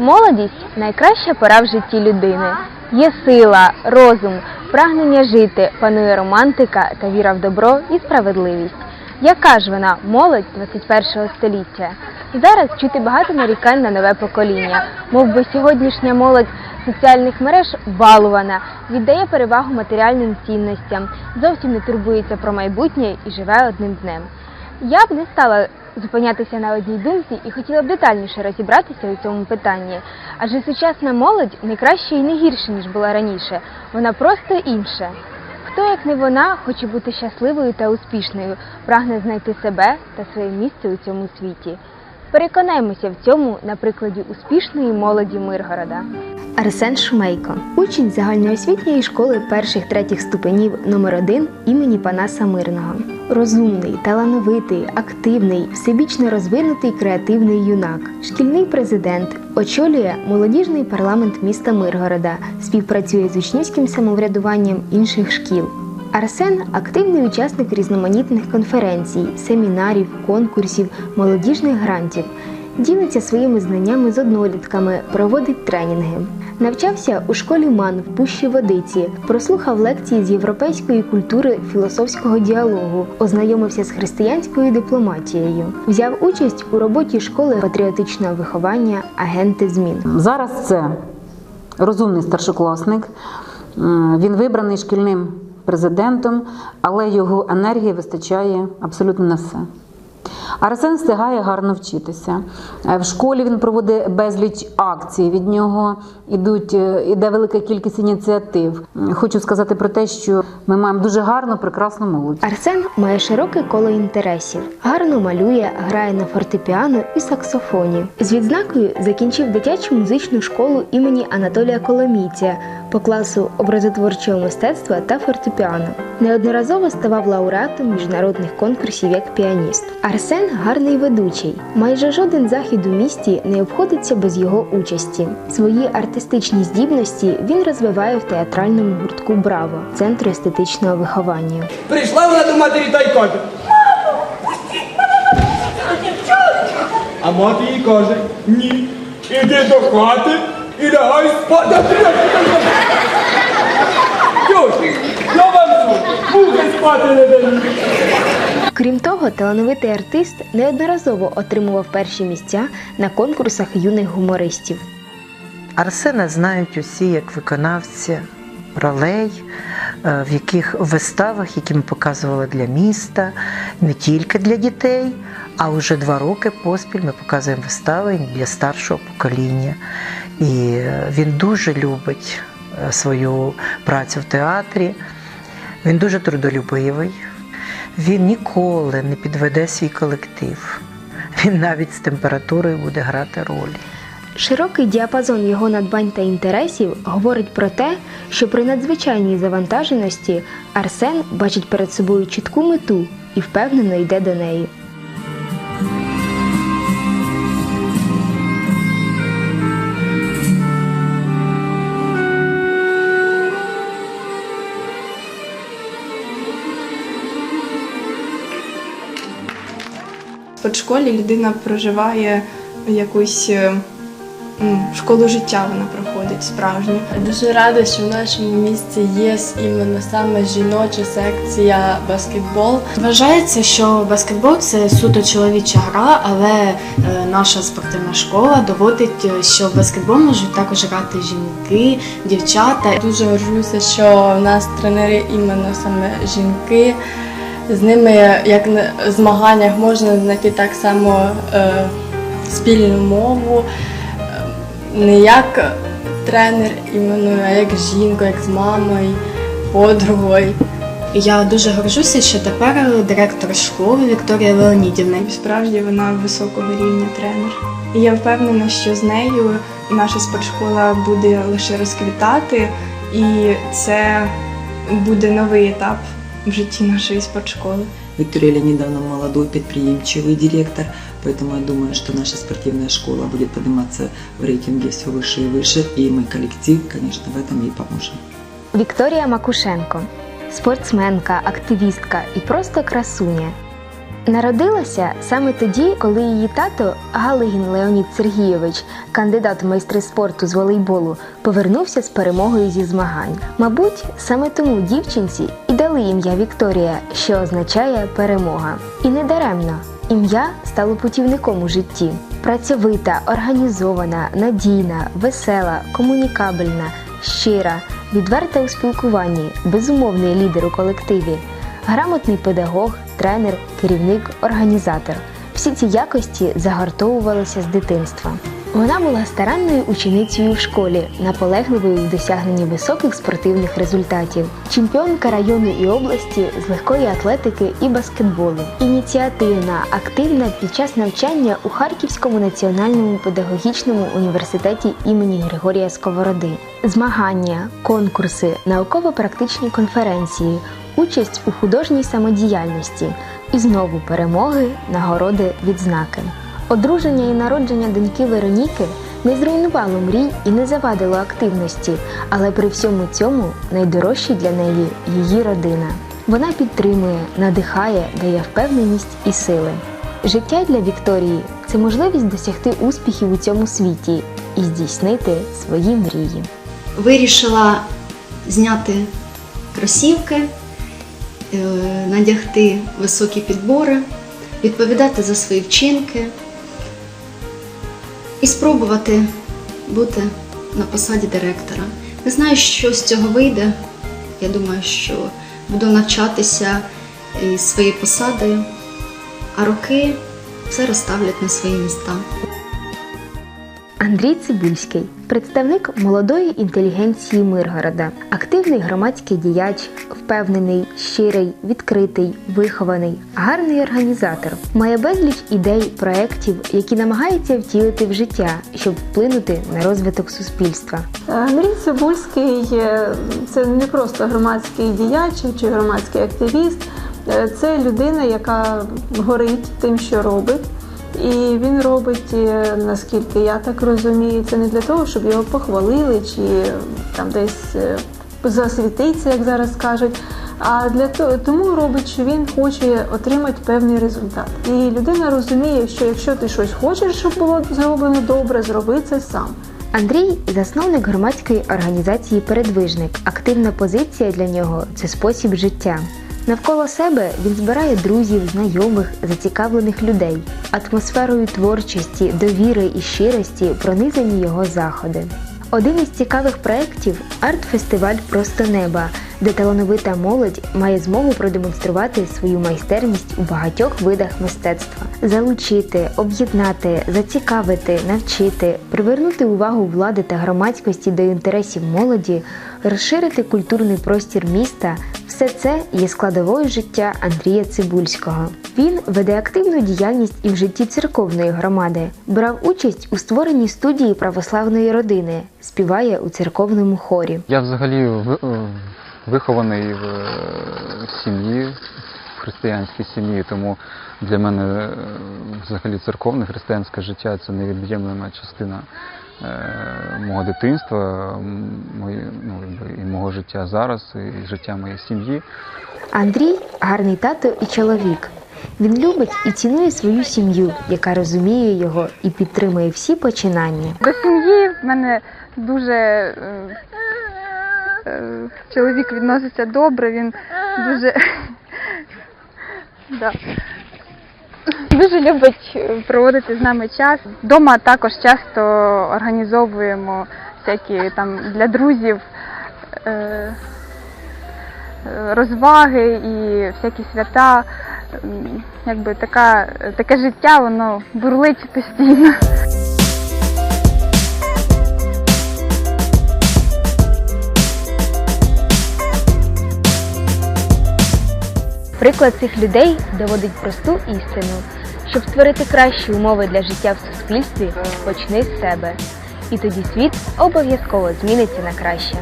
Молодість найкраща пора в житті людини. Є сила, розум, прагнення жити, панує романтика та віра в добро і справедливість. Яка ж вона молодь 21 століття? Зараз чути багато нарікань на нове покоління, мов би сьогоднішня молодь соціальних мереж балувана, віддає перевагу матеріальним цінностям, зовсім не турбується про майбутнє і живе одним днем. Я б не стала зупинятися на одній думці і хотіла б детальніше розібратися у цьому питанні. Адже сучасна молодь не краще і не гірше, ніж була раніше. Вона просто інша. Хто, як не вона, хоче бути щасливою та успішною, прагне знайти себе та своє місце у цьому світі. Переконаємося в цьому на прикладі успішної молоді Миргорода. Арсен Шумейко, учень загальноосвітньої школи перших третіх ступенів номер 1 імені Панаса Мирного. Розумний, талановитий, активний, всебічно розвинутий креативний юнак, шкільний президент, очолює молодіжний парламент міста Миргорода, співпрацює з учнівським самоврядуванням інших шкіл. Арсен активний учасник різноманітних конференцій, семінарів, конкурсів, молодіжних грантів. Ділиться своїми знаннями з однолітками, проводить тренінги. Навчався у школі МАН в Пущі Водиці, прослухав лекції з європейської культури філософського діалогу, ознайомився з християнською дипломатією, взяв участь у роботі школи патріотичного виховання Агенти змін. Зараз це розумний старшокласник. Він вибраний шкільним президентом, але його енергії вистачає абсолютно на все. Арсен встигає гарно вчитися. Е, В школі він проводить безліч акцій. Від нього ідуть, е, іде велика кількість ініціатив. Хочу сказати про те, що ми маємо дуже гарну, прекрасну молодь. Арсен має широке коло інтересів, гарно малює, грає на фортепіано і саксофоні. З відзнакою закінчив дитячу музичну школу імені Анатолія Коломійця по класу образотворчого мистецтва та фортепіано. Неодноразово ставав лауреатом міжнародних конкурсів як піаніст. Арсен гарний ведучий. Майже жоден захід у місті не обходиться без його участі. Свої артистичні здібності він розвиває в театральному гуртку Браво центру естетичного виховання. Прийшла вона до матері та й каже. А мати їй каже, ні. Іди до хати і лягай спати. Тьоші, я вам тут, мухи спати не даю. Крім того, талановитий артист неодноразово отримував перші місця на конкурсах юних гумористів. Арсена знають усі як виконавця ролей, е, в яких виставах, які ми показували для міста, не тільки для дітей, а вже два роки поспіль ми показуємо вистави для старшого покоління. І е, він дуже любить свою працю в театрі. Він дуже трудолюбивий. Він ніколи не підведе свій колектив. Він навіть з температурою буде грати ролі. Широкий діапазон його надбань та інтересів говорить про те, що при надзвичайній завантаженості Арсен бачить перед собою чітку мету і впевнено йде до неї. В спортшколі людина проживає якусь е, школу життя, вона проходить справжню. Дуже рада, що в нашому місті є іменно саме жіноча секція баскетбол. Вважається, що баскетбол це суто чоловіча гра, але е, наша спортивна школа доводить, е, що в баскетбол можуть також грати жінки, дівчата. Дуже горжуся, що в нас тренери іменно саме жінки. З ними, як на змаганнях, можна знайти так само е, спільну мову, е, не як тренер, іменно, а як жінка, як з мамою, подругою. Я дуже горжуся, що тепер директор школи Вікторія Леонідівна. Справді вона високого рівня тренер. І я впевнена, що з нею наша спортшкола буде лише розквітати, і це буде новий етап в житті нашої спортшколи. Виктория Леонидовна молодой предприимчивый директор, поэтому я думаю, что наша спортивная школа будет подниматься в рейтинге все выше и выше, и мы коллектив, конечно, в этом ей поможем. Вікторія Макушенко спортсменка, активістка і просто красуня. Народилася саме тоді, коли її тато Галигін Леонід Сергійович, кандидат в майстри спорту з волейболу, повернувся з перемогою зі змагань. Мабуть, саме тому дівчинці і дали ім'я Вікторія, що означає перемога. І не даремно. Ім'я стало путівником у житті. Працьовита, організована, надійна, весела, комунікабельна, щира, відверта у спілкуванні, безумовний лідер у колективі, грамотний педагог, тренер, керівник, організатор. Всі ці якості загартовувалися з дитинства. Вона була старанною ученицею в школі, наполегливою в досягненні високих спортивних результатів, чемпіонка району і області з легкої атлетики і баскетболу, ініціативна, активна під час навчання у Харківському національному педагогічному університеті імені Григорія Сковороди, змагання, конкурси, науково-практичні конференції, участь у художній самодіяльності і знову перемоги, нагороди, відзнаки. Одруження і народження доньки Вероніки не зруйнувало мрій і не завадило активності, але при всьому цьому найдорожче для неї її родина. Вона підтримує, надихає, дає впевненість і сили. Життя для Вікторії це можливість досягти успіхів у цьому світі і здійснити свої мрії. Вирішила зняти кросівки, надягти високі підбори, відповідати за свої вчинки і спробувати бути на посаді директора. Не знаю, що з цього вийде. Я думаю, що буду навчатися із своєї посади, а роки все розставлять на свої міста. Андрій Цибульський, представник молодої інтелігенції Миргорода, активний громадський діяч, впевнений, щирий, відкритий, вихований, гарний організатор, має безліч ідей, проєктів, які намагається втілити в життя, щоб вплинути на розвиток суспільства. Андрій Цибульський е, це не просто громадський діяч чи громадський активіст, е, це людина, яка горить тим, що робить. І він робить, е, наскільки я так розумію, це не для того, щоб його похвалили чи там десь е, засвітиться, як зараз кажуть. А для того тому робить, що він хоче отримати певний результат. І людина розуміє, що якщо ти щось хочеш, щоб було зроблено добре, зроби це сам. Андрій засновник громадської організації Передвижник. Активна позиція для нього це спосіб життя. Навколо себе він збирає друзів, знайомих, зацікавлених людей. Атмосферою творчості, довіри і щирості пронизані його заходи. Один із цікавих проєктів арт-фестиваль Просто неба, де талановита молодь має змогу продемонструвати свою майстерність у багатьох видах мистецтва, залучити, об'єднати, зацікавити, навчити, привернути увагу влади та громадськості до інтересів молоді, розширити культурний простір міста. Все це є складовою життя Андрія Цибульського. Він веде активну діяльність і в житті церковної громади, брав участь у створенні студії православної родини, співає у церковному хорі. Я взагалі е, вихований в е, сім'ї, в християнській сім'ї, тому для мене е, взагалі церковне християнське життя це невід'ємна частина мого дитинства, мої- ну, і мого життя зараз, і життя моєї сім'ї. Андрій гарний тато і чоловік. Він любить і цінує свою сім'ю, яка розуміє його і підтримує всі починання. До сім'ї в мене дуже е, е, чоловік відноситься добре, він дуже, да. Дуже любить е, проводити з нами час. Дома також часто організовуємо всякі там для друзів е, е, розваги і всякі свята. Якби така, таке життя, воно бурлить постійно. Приклад цих людей доводить просту істину. Щоб створити кращі умови для життя в суспільстві, почни з себе. І тоді світ обов'язково зміниться на краще.